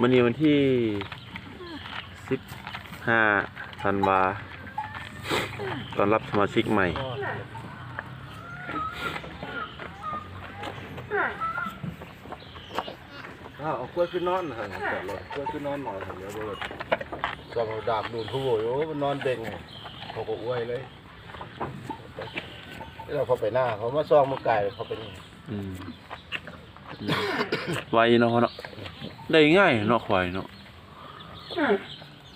วันนี้วันที่สิบห้าธันวาตอนรับสมาชิกใหม่ อ้าวเอากล้วยขึ้นนอนนะครับจอดรถกล้วยขึ้นนอนหน่อยครับเดี๋ยวรถจอดเอาดาบดูดผู้โวยโอ้มันนอนเด้งไงเขาก็อ้วยเลยแล้วเราพอไปหน้าเขามาซองมาไก่เขาเป็นยังไงอืมอืมไวเนาะเนาะ ได้ง่ายเนาะควายเนาะ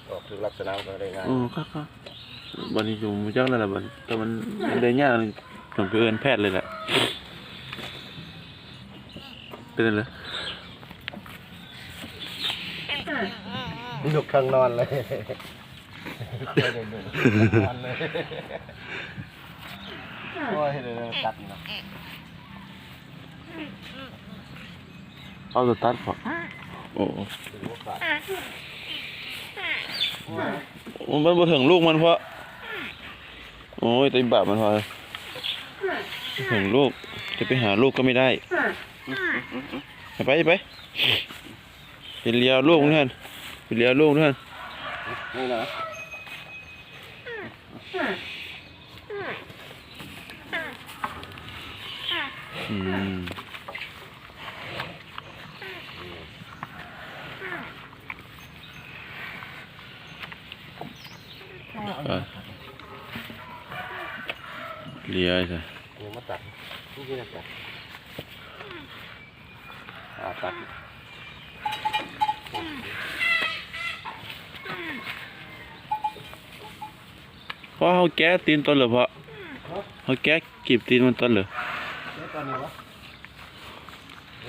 ออกถึงลักษณะมันก็ได้ง่ายอือครับครับบันนี้อยู่มาจักแล้วล่ะบัดแต่มันมันได้ง่ายจนไปเอิ้นแพทย์เลยแหละเป็นเลยยกข้างนอนเลยนอนเลยโอ้ยเดี๋ยวตัดนะเอาตัวตัดพอโอ้ถึง โอกาสมันบ่ถึงลูกมันเพราะ โอ้ยตีบาปมันพอถึงลูก จะไปหาลูกก็ไม่ได้ ไปไปไปเลี้ยลูกนั่นไปเลี้ยลูกนั่นนี่นะอืมไปเลี้ยวใช่นี่มาตัดนี่ก็จะตัดอ่าตัดเหรออแล้วตอนนี้วะไม่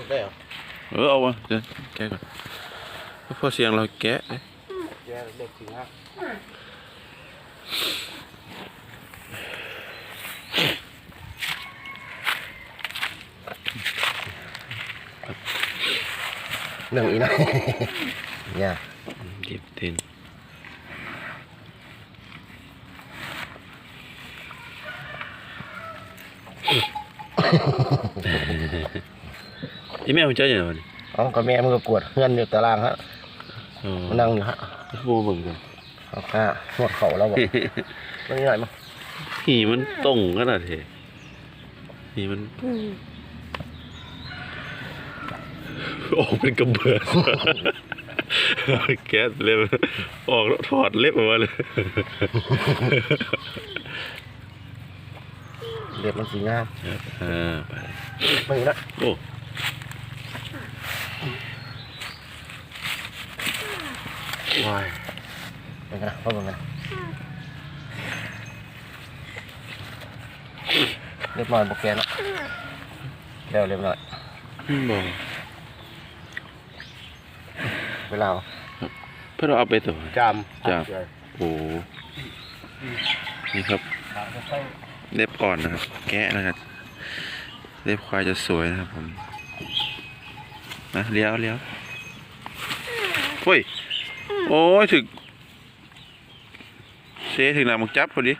ได้เหรอเออเอาวะเดี๋ยวแก้ก่อนเพราะเสียงเราแก้เอ้ยแย่เด็กถึงห้าหนึ่งอีนะเนี่ยกีบตีนอีแม่ผม เจออย่างไรวะนี่อ๋อก็แม่มันก็กวดเพื่อนอยู่ตารางฮะอ๋อมันนั่งอยู่ฮะโบเบิ่งกันเอาข้าหวดเข่าแล้วบอกมันยังไงมั้งหีมันตรงขนาดเทหีมันออกเป็นกระเบือแก๊สเล็บออกแล้วถอดเล็บออกมาเลยเด็กมันสีงามอ่าไปไม่นะโอ้วาย เป็นไงนะพ่อเป็นไงนะเรียบร้อยโปรแกรมแล้วเร็วเรียบร้อยบอกเวลาเพื่อเราเอาไปตัวจามจามโอ้นี่ครับเล็บอ่อนนะครับแกะนะครับเล็บควายจะสวยนะครับผมนะเลี้ยวเลี้ยวโอ้ยโอ้ยถึง เสถึงหนามักจับพอดี